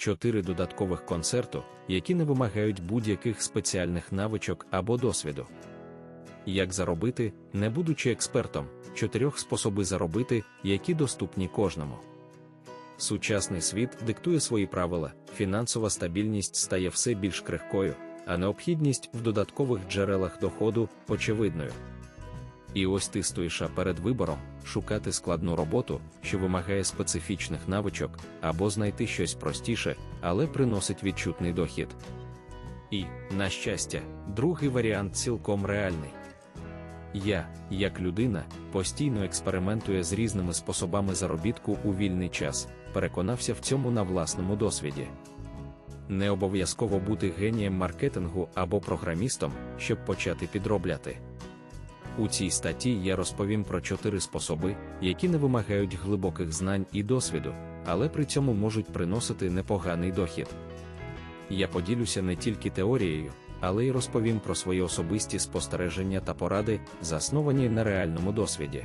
чотири додаткових концерту, які не вимагають будь-яких спеціальних навичок або досвіду. Як заробити, не будучи експертом, чотирьох способи заробити, які доступні кожному. Сучасний світ диктує свої правила, фінансова стабільність стає все більш крихкою, а необхідність в додаткових джерелах доходу очевидною. І ось ти стоїш перед вибором шукати складну роботу, що вимагає специфічних навичок, або знайти щось простіше, але приносить відчутний дохід. І, на щастя, другий варіант цілком реальний. Я, як людина, постійно експериментує з різними способами заробітку у вільний час, переконався в цьому на власному досвіді. Не обов'язково бути генієм маркетингу або програмістом, щоб почати підробляти. У цій статті я розповім про чотири способи, які не вимагають глибоких знань і досвіду, але при цьому можуть приносити непоганий дохід. Я поділюся не тільки теорією, але й розповім про свої особисті спостереження та поради, засновані на реальному досвіді.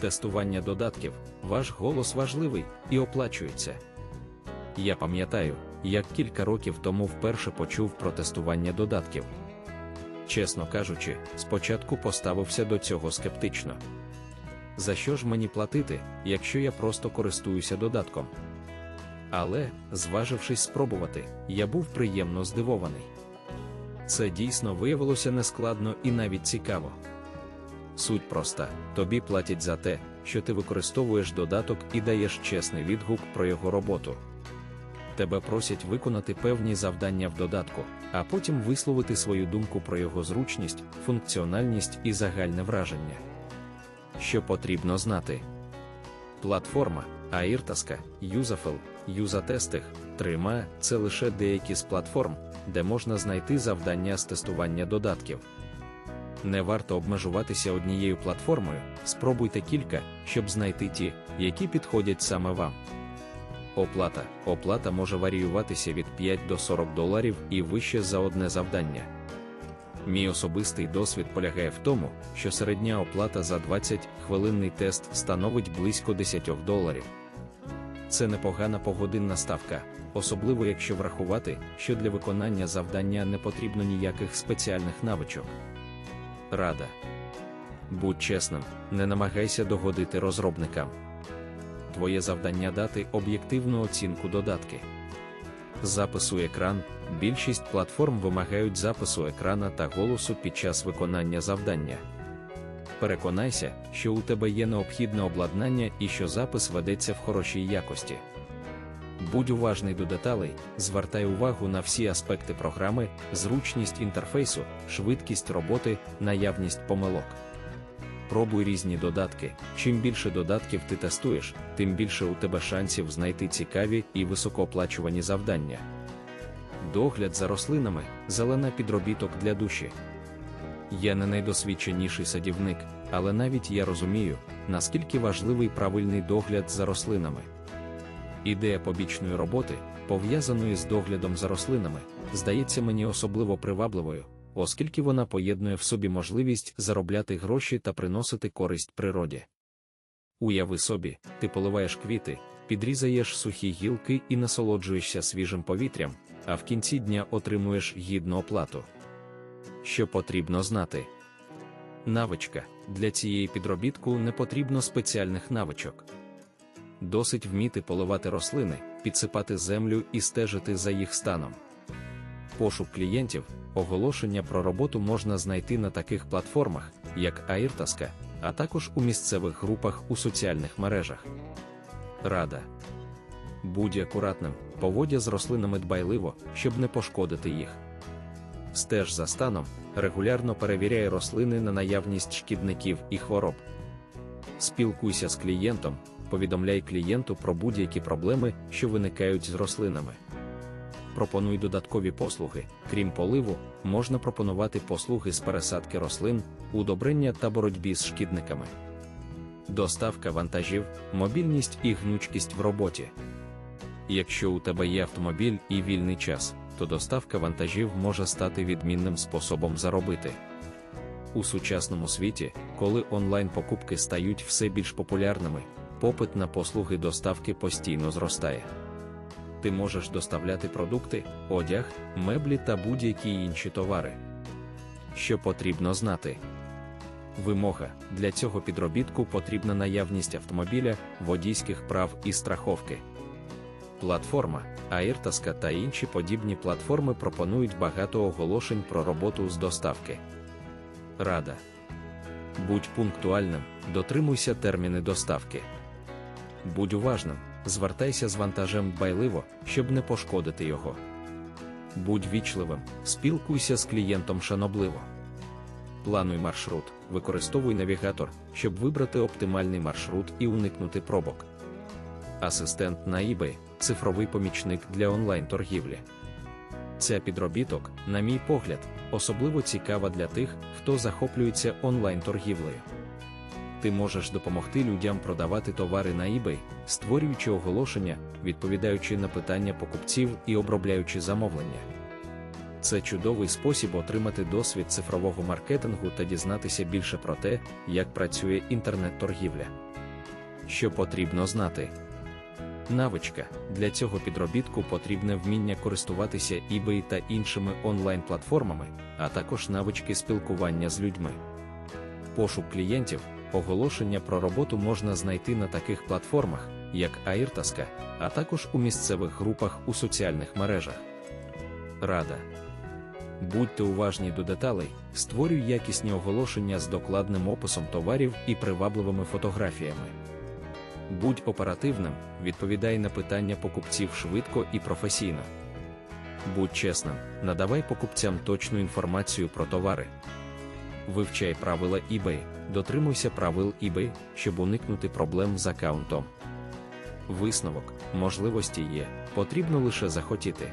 Тестування додатків ваш голос важливий і оплачується. Я пам'ятаю, як кілька років тому вперше почув про тестування додатків. Чесно кажучи, спочатку поставився до цього скептично. За що ж мені платити, якщо я просто користуюся додатком? Але, зважившись спробувати, я був приємно здивований. Це дійсно виявилося нескладно і навіть цікаво. Суть проста: тобі платять за те, що ти використовуєш додаток і даєш чесний відгук про його роботу. Тебе просять виконати певні завдання в додатку, а потім висловити свою думку про його зручність, функціональність і загальне враження. Що потрібно знати? Платформа, Airtaska, Useful, Юзатестих, Трима це лише деякі з платформ, де можна знайти завдання з тестування додатків. Не варто обмежуватися однією платформою, спробуйте кілька, щоб знайти ті, які підходять саме вам. Оплата. Оплата може варіюватися від 5 до 40 доларів і вище за одне завдання. Мій особистий досвід полягає в тому, що середня оплата за 20-хвилинний тест становить близько 10 доларів. Це непогана погодинна ставка, особливо якщо врахувати, що для виконання завдання не потрібно ніяких спеціальних навичок. Рада. Будь чесним, не намагайся догодити розробникам. Твоє завдання дати об'єктивну оцінку додатки. Запису екран. Більшість платформ вимагають запису екрана та голосу під час виконання завдання. Переконайся, що у тебе є необхідне обладнання і що запис ведеться в хорошій якості. Будь уважний до деталей, звертай увагу на всі аспекти програми, зручність інтерфейсу, швидкість роботи, наявність помилок. Пробуй різні додатки. Чим більше додатків ти тестуєш, тим більше у тебе шансів знайти цікаві і високооплачувані завдання. Догляд за рослинами зелена підробіток для душі. Я не найдосвідченіший садівник, але навіть я розумію, наскільки важливий правильний догляд за рослинами. Ідея побічної роботи, пов'язаної з доглядом за рослинами, здається мені особливо привабливою, оскільки вона поєднує в собі можливість заробляти гроші та приносити користь природі. Уяви собі, ти поливаєш квіти, підрізаєш сухі гілки і насолоджуєшся свіжим повітрям, а в кінці дня отримуєш гідну оплату. Що потрібно знати? Навичка для цієї підробітку не потрібно спеціальних навичок. Досить вміти поливати рослини, підсипати землю і стежити за їх станом. Пошук клієнтів, оголошення про роботу можна знайти на таких платформах, як Airtaska, а також у місцевих групах у соціальних мережах. Рада. Будь акуратним, поводя з рослинами дбайливо, щоб не пошкодити їх. Стеж за станом, регулярно перевіряй рослини на наявність шкідників і хвороб. Спілкуйся з клієнтом, повідомляй клієнту про будь-які проблеми, що виникають з рослинами. Пропонуй додаткові послуги, крім поливу, можна пропонувати послуги з пересадки рослин, удобрення та боротьбі з шкідниками. Доставка вантажів, мобільність і гнучкість в роботі. Якщо у тебе є автомобіль і вільний час, то доставка вантажів може стати відмінним способом заробити. У сучасному світі, коли онлайн-покупки стають все більш популярними, попит на послуги доставки постійно зростає. Ти можеш доставляти продукти, одяг, меблі та будь-які інші товари. Що потрібно знати? Вимога для цього підробітку потрібна наявність автомобіля, водійських прав і страховки. Платформа, Airtaska та інші подібні платформи пропонують багато оголошень про роботу з доставки. Рада. Будь пунктуальним, дотримуйся терміни доставки. Будь уважним, звертайся з вантажем дбайливо, щоб не пошкодити його. Будь вічливим, спілкуйся з клієнтом шанобливо. Плануй маршрут, використовуй навігатор, щоб вибрати оптимальний маршрут і уникнути пробок. Асистент на eBay – цифровий помічник для онлайн-торгівлі. Ця підробіток, на мій погляд, особливо цікава для тих, хто захоплюється онлайн-торгівлею. Ти можеш допомогти людям продавати товари на eBay, створюючи оголошення, відповідаючи на питання покупців і обробляючи замовлення. Це чудовий спосіб отримати досвід цифрового маркетингу та дізнатися більше про те, як працює інтернет-торгівля. Що потрібно знати? Навичка для цього підробітку потрібне вміння користуватися eBay та іншими онлайн-платформами, а також навички спілкування з людьми. Пошук клієнтів, оголошення про роботу можна знайти на таких платформах, як Airtaska, а також у місцевих групах у соціальних мережах. Рада. Будьте уважні до деталей, створюй якісні оголошення з докладним описом товарів і привабливими фотографіями. Будь оперативним, відповідай на питання покупців швидко і професійно. Будь чесним, надавай покупцям точну інформацію про товари. Вивчай правила eBay, дотримуйся правил eBay, щоб уникнути проблем з аккаунтом. Висновок, можливості є, потрібно лише захотіти.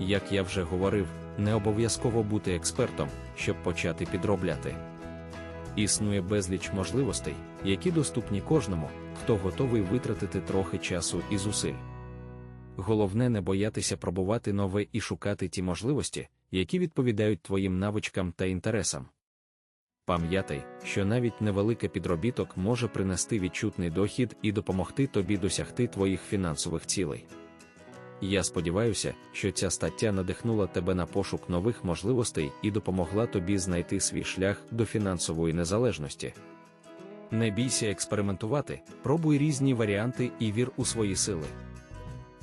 Як я вже говорив, не обов'язково бути експертом, щоб почати підробляти. Існує безліч можливостей, які доступні кожному, хто готовий витратити трохи часу і зусиль. Головне не боятися пробувати нове і шукати ті можливості, які відповідають твоїм навичкам та інтересам. Пам'ятай, що навіть невеликий підробіток може принести відчутний дохід і допомогти тобі досягти твоїх фінансових цілей. Я сподіваюся, що ця стаття надихнула тебе на пошук нових можливостей і допомогла тобі знайти свій шлях до фінансової незалежності. Не бійся експериментувати, пробуй різні варіанти і вір у свої сили.